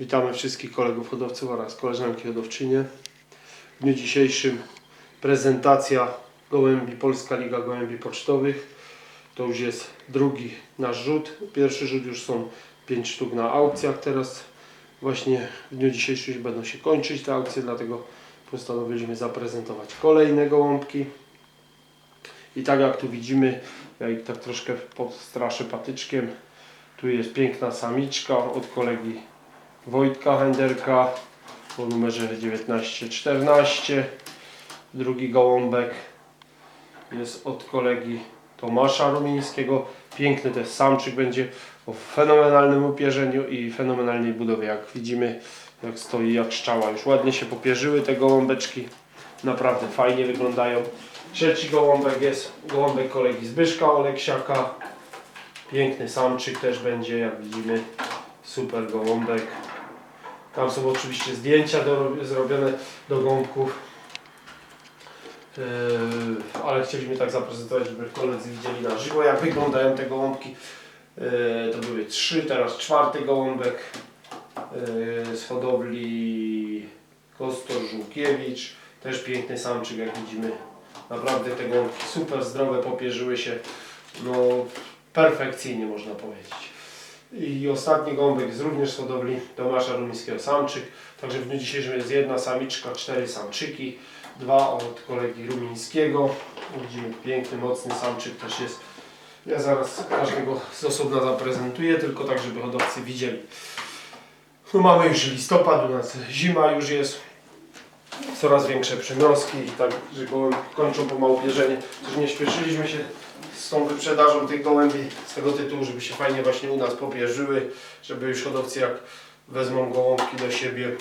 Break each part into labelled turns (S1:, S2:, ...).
S1: Witamy wszystkich kolegów hodowców oraz koleżanki hodowczynie. W dniu dzisiejszym prezentacja gołębi Polska Liga Gołębi Pocztowych. To już jest drugi nasz rzut. Pierwszy rzut już są 5 sztuk na aukcjach. Teraz właśnie w dniu dzisiejszym będą się kończyć te aukcje, dlatego postanowiliśmy zaprezentować kolejne gołąbki. I tak jak tu widzimy, ja ich tak troszkę podstraszę patyczkiem. Tu jest piękna samiczka od kolegi Wojtka Henderka po numerze 1914. Drugi gołąbek jest od kolegi Tomasza Rumińskiego. Piękny też samczyk będzie o fenomenalnym upierzeniu i fenomenalnej budowie. Jak widzimy, jak stoi jak szczała. Już ładnie się popierzyły te gołąbeczki. Naprawdę fajnie wyglądają. Trzeci gołąbek jest gołąbek kolegi Zbyszka Oleksiaka. Piękny samczyk też będzie, jak widzimy. Super gołąbek. Tam są oczywiście zdjęcia do, zrobione do gołąbków. Yy, ale chcieliśmy tak zaprezentować, żeby koledzy widzieli na żywo, jak wyglądają te gołąbki. Yy, to były trzy, teraz czwarty gołąbek yy, z hodowli Kostor Żółkiewicz. Też piękny samczyk, jak widzimy. Naprawdę te gołąbki super zdrowe, popierzyły się. No, perfekcyjnie można powiedzieć. I ostatni gąbek jest również z hodowli Tomasza Rumińskiego samczyk. Także w dniu dzisiejszym jest jedna samiczka, cztery samczyki, dwa od kolegi Rumińskiego. Widzimy piękny, mocny samczyk też jest. Ja zaraz każdego z osobna zaprezentuję, tylko tak, żeby hodowcy widzieli. No mamy już listopad, u nas zima już jest. Coraz większe przymrozki i tak, że kończą pomału bierzenie. Też nie śpieszyliśmy się z tą wyprzedażą tych gołębi z tego tytułu, żeby się fajnie właśnie u nas popierzyły, żeby już hodowcy jak wezmą gołąbki do siebie,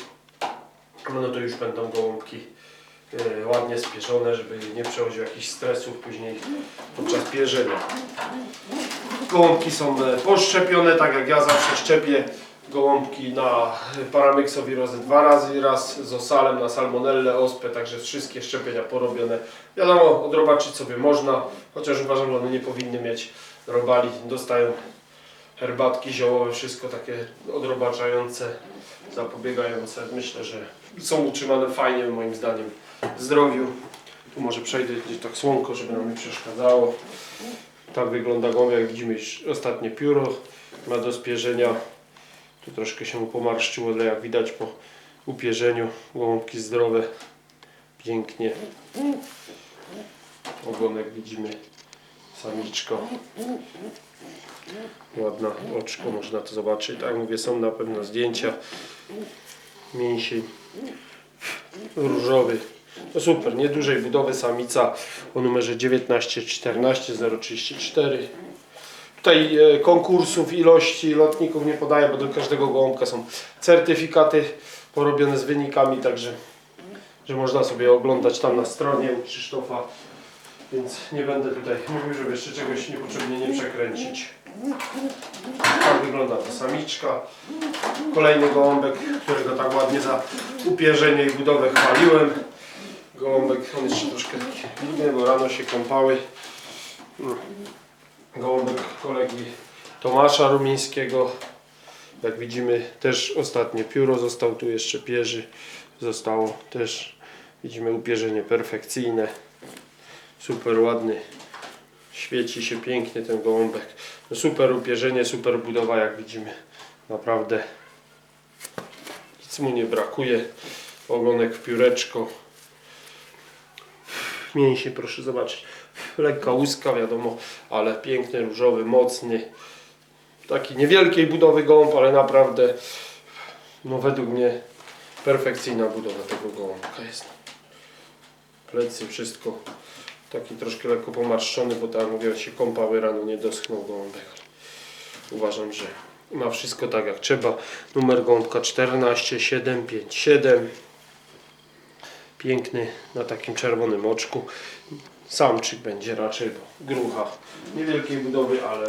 S1: no to już będą gołąbki e, ładnie spierzone, żeby nie przechodził jakichś stresów później podczas pierzenia. Gołąbki są e, poszczepione, tak jak ja zawsze szczepię gołąbki na paramyxowirozę dwa razy, raz z osalem na salmonellę, ospę, także wszystkie szczepienia porobione. Wiadomo, odrobaczyć sobie można, chociaż uważam, że one nie powinny mieć robali, dostają herbatki ziołowe, wszystko takie odrobaczające, zapobiegające. Myślę, że są utrzymane fajnie moim zdaniem w zdrowiu. Tu może przejdę gdzieś tak słonko, żeby nam nie przeszkadzało. Tak wygląda gołąb, jak widzimy ostatnie pióro ma do spierzenia. Tu troszkę się pomarszczyło, ale jak widać po upierzeniu gołąbki zdrowe, pięknie. Ogonek widzimy, samiczko. Ładna oczko, można to zobaczyć. Tak mówię, są na pewno zdjęcia. Mięsień różowy. No super, niedużej budowy samica o numerze 1914 034. Tutaj e, konkursów, ilości lotników nie podaję, bo do każdego gołąbka są certyfikaty porobione z wynikami, także że można sobie oglądać tam na stronie u Krzysztofa. Więc nie będę tutaj mówił, żeby jeszcze czegoś niepotrzebnie nie przekręcić. Tak wygląda ta samiczka. Kolejny gołąbek, którego tak ładnie za upierzenie i budowę chwaliłem. Gołąbek, on jeszcze troszkę inny, bo rano się kąpały. No. Gołąbek kolegi Tomasza Rumińskiego. Jak widzimy też ostatnie pióro został tu jeszcze pierzy. Zostało też widzimy upierzenie perfekcyjne. Super ładny. Świeci się pięknie ten gołąbek. No super upierzenie, super budowa jak widzimy. Naprawdę nic mu nie brakuje. Ogonek w pióreczko. Mięśnie proszę zobaczyć. Lekka łuska wiadomo, ale piękny, różowy, mocny. Taki niewielkiej budowy gołąb, ale naprawdę no według mnie perfekcyjna budowa tego gołąbka jest. Plecy, wszystko taki troszkę lekko pomarszczony, bo jak mówię, się kąpały rano, nie doschnął gołąbek. Uważam, że ma wszystko tak jak trzeba. Numer gołąbka 14757. Piękny na takim czerwonym oczku. Samczyk będzie raczej grucha. Niewielkiej budowy, ale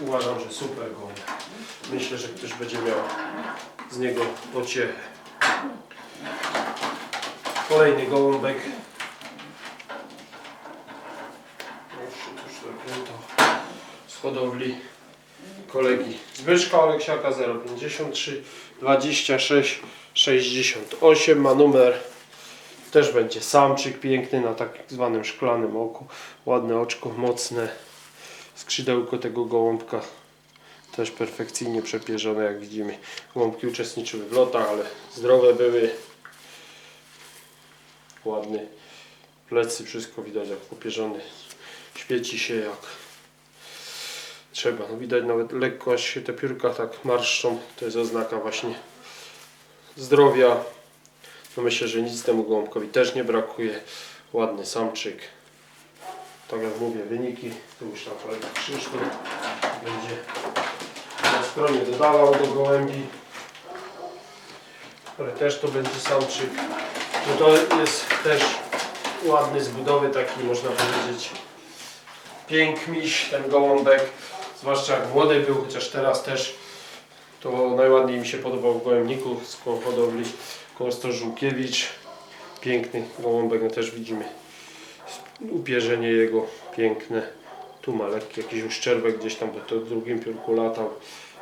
S1: uważam, że super gołąb. Myślę, że ktoś będzie miał z niego pociechę. Kolejny gołąbek. Zapięto z hodowli kolegi Zbyszka Oleksiaka 053 26 68 ma numer też będzie samczyk piękny na tak zwanym szklanym oku ładne oczko, mocne skrzydełko tego gołąbka też perfekcyjnie przepierzone jak widzimy gołąbki uczestniczyły w lotach, ale zdrowe były ładny plecy, wszystko widać jak popierzony świeci się jak trzeba. No widać nawet lekko aż się te piórka tak marszczą. To jest oznaka właśnie zdrowia. Myślę, że nic temu gołąbkowi też nie brakuje. Ładny samczyk. Tak jak mówię, wyniki. Tu już tam kolega Krzysztof będzie na stronie dodawał do gołębi. Ale też to będzie samczyk. No to jest też ładny z budowy, taki można powiedzieć piękmiś ten gołąbek, zwłaszcza jak młody był, chociaż teraz też to najładniej mi się podobał w gołębniku z hodowli Kostos Żółkiewicz. Piękny gołąbek, no też widzimy upierzenie jego piękne. Tu ma lekki jakiś uszczerbek gdzieś tam, bo to w drugim piórku latał,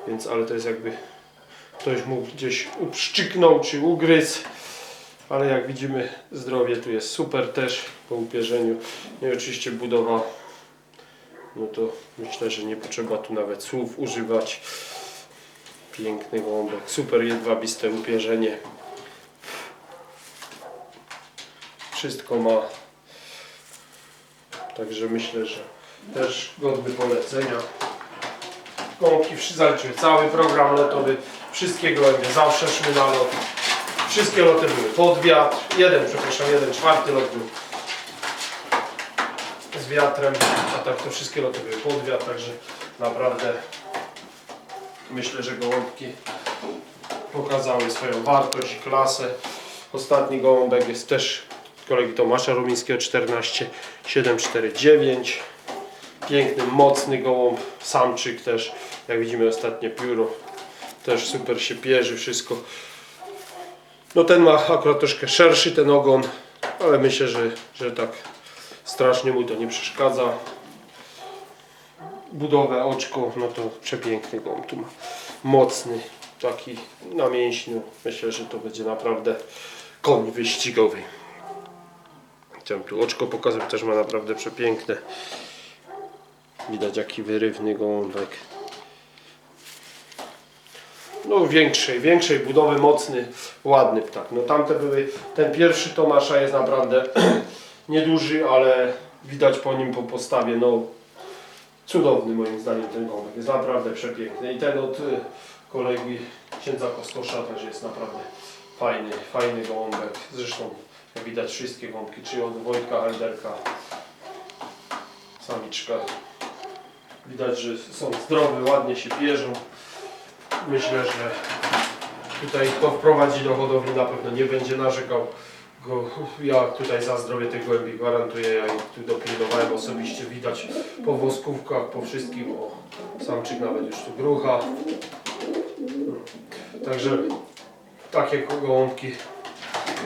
S1: więc ale to jest jakby ktoś mu gdzieś upszczyknął czy ugryzł. Ale jak widzimy zdrowie tu jest super też po upierzeniu. No i oczywiście budowa no to myślę, że nie potrzeba tu nawet słów używać. Piękny gołąbek, super jedwabiste upierzenie. Wszystko ma. Także myślę, że też godny polecenia. Wszy- zaliczyły cały program lotowy. Wszystkie gołębie zawsze szły na lot. Wszystkie loty były pod wiatr. Jeden, przepraszam, jeden czwarty lot był z wiatrem, a tak to wszystkie loty były pod wiatr, także naprawdę myślę, że gołąbki pokazały swoją wartość i klasę. Ostatni gołąbek jest też kolegi Tomasza Rumińskiego 14 749. Piękny, mocny gołąb, samczyk też, jak widzimy ostatnie pióro, też super się pierzy, wszystko. No ten ma akurat troszkę szerszy ten ogon, ale myślę, że, że tak strasznie mu to nie przeszkadza. Budowę oczko, no to przepiękny gołąb tu ma. Mocny, taki na mięśniu. Myślę, że to będzie naprawdę koń wyścigowy. Chciałem tu oczko pokazać, też ma naprawdę przepiękne. Widać jaki wyrywny gołąbek. No większej, większej budowy, mocny, ładny ptak. No tamte były, ten pierwszy Tomasza jest naprawdę nieduży, ale widać po nim po postawie, no cudowny moim zdaniem ten gołąbek, jest naprawdę przepiękny i ten od y, kolegi księdza Kostosza też jest naprawdę fajny, fajny gołąbek, zresztą widać wszystkie gołąbki, czy od Wojtka Helderka, samiczka, widać, że są zdrowe, ładnie się pierzą, myślę, że tutaj kto wprowadzi do hodowli na pewno nie będzie narzekał. Go, ja tutaj za zdrowie tych gołębi gwarantuję, ja ich tu dopilnowałem osobiście, widać po woskówkach, po wszystkim, o, samczyk nawet już tu grucha. Także takie gołąbki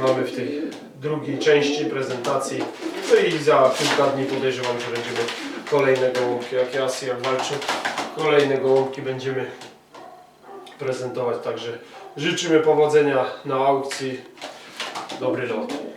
S1: mamy w tej drugiej części prezentacji. No i za kilka dni podejrzewam, że będziemy kolejne gołąbki, jak Jasy, jak walczył, kolejne gołąbki będziemy prezentować. Także życzymy powodzenia na aukcji. Dobry lot.